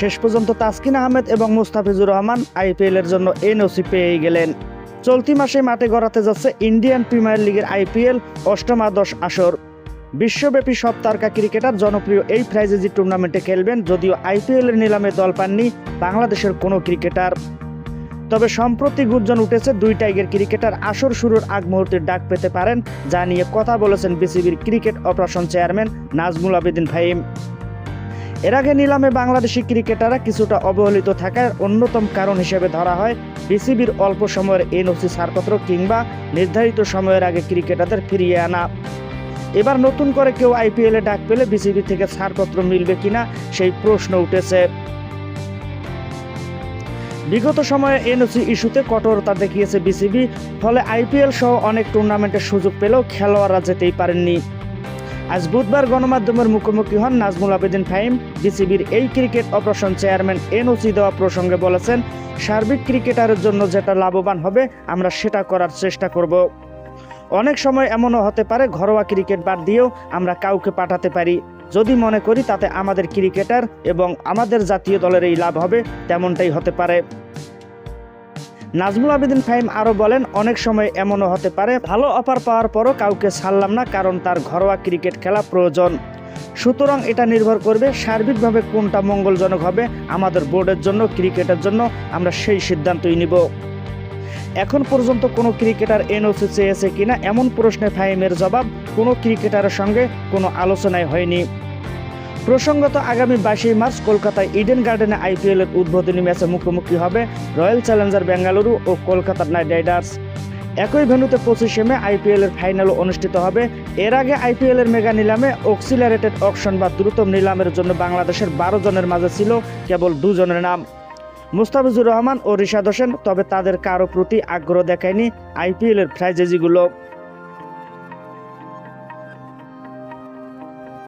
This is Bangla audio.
শেষ পর্যন্ত তাসকিন আহমেদ এবং মুস্তাফিজুর রহমান আইপিএল এর জন্য এনওসি পেয়ে গেলেন। চলতি মাসে মাঠে গড়াতে যাচ্ছে ইন্ডিয়ান প্রিমিয়ার লিগের আইপিএল অষ্টমাদশ আসর। বিশ্বব্যাপী সব তারকা ক্রিকেটার জনপ্রিয় এই ফ্রাইজেজি টুর্নামেন্টে খেলবেন যদিও আইপিএল এর নিলামে দল পাননি বাংলাদেশের কোনো ক্রিকেটার। তবে সম্প্রতি গুঞ্জন উঠেছে দুই টাইগার ক্রিকেটার আসর শুরুর আগ মুহূর্তে ডাক পেতে পারেন, যা নিয়ে কথা বলেছেন বিসিবির cricket operation chairman Nazmul Abedin Fahim. এর আগে নিলামে বাংলাদেশি ক্রিকেটাররা কিছুটা অবহেলিত থাকার অন্যতম কারণ হিসেবে ধরা হয় বিসিবির অল্প সময়ের এনওসি ছাড়পত্র কিংবা নির্ধারিত সময়ের আগে ক্রিকেটারদের ফিরিয়ে আনা। এবার নতুন করে কেউ আইপিএলে ডাক পেলে বিসিবি থেকে ছাড়পত্র মিলবে কিনা সেই প্রশ্ন উঠেছে। বিগত সময়ে এনওসি ইস্যুতে কঠোরতা দেখিয়েছে বিসিবি, ফলে আইপিএল সহ অনেক টুর্নামেন্টের সুযোগ পেলেও খেলোয়াড়রা যেতেই পারেননি। আজ বুধবার গণমাধ্যমের মুখোমুখি হন নাজমুল আবেদিন ফাহিম। বিসিবির এই ক্রিকেট অপারেশন চেয়ারম্যান এনওসি দেওয়া প্রসঙ্গে বলেছেন, সার্বিক ক্রিকেটারের জন্য যেটা লাভবান হবে, আমরা সেটা করার চেষ্টা করব। অনেক সময় এমনও হতে পারে, ঘরোয়া ক্রিকেট বাদ দিয়েও আমরা কাউকে পাঠাতে পারি। যদি মনে করি তাতে আমাদের ক্রিকেটার এবং আমাদের জাতীয় দলের এই লাভ হবে, তেমনটাই হতে পারে। নাজমুল আবেদিন ফাহিম আরও বলেন, অনেক সময় এমনও হতে পারে, ভালো অফার পাওয়ার পরও কাউকে ছাড়লাম না কারণ তার ঘরোয়া ক্রিকেট খেলা প্রয়োজন। সুতরাং এটা নির্ভর করবে সার্বিকভাবে কোনটা মঙ্গলজনক হবে, আমাদের বোর্ডের জন্য, ক্রিকেটের জন্য, আমরা সেই সিদ্ধান্তই নিব। এখন পর্যন্ত কোনো ক্রিকেটার এনওসি চেয়েছে কিনা, এমন প্রশ্নে ফাহিমের জবাব কোনো ক্রিকেটারের সঙ্গে কোনো আলোচনায় হয়নি। প্রসঙ্গত, আগামী বাইশে মার্চ কলকাতায় ইডেন গার্ডেনে আইপিএল এর উদ্বোধনী ম্যাচে মুখোমুখি হবে রয়্যাল চ্যালেঞ্জার বেঙ্গালুরু ও কলকাতার নাইট রাইডার্স। একই ভেন্যুতে পঁচিশে মে আইপিএল এর ফাইনালও অনুষ্ঠিত হবে। এর আগে আইপিএল এর মেগা নিলামে অক্সিলারেটেড অকশন বা দ্রুত নিলামের জন্য বাংলাদেশের বারো জনের মাঝে ছিল কেবল দুজনের নাম। মুস্তাফিজুর রহমান ও রিশাদ হোসেন, তবে তাদের কারও প্রতি আগ্রহ দেখায়নি আইপিএল এর ফ্রাইজেজিগুলো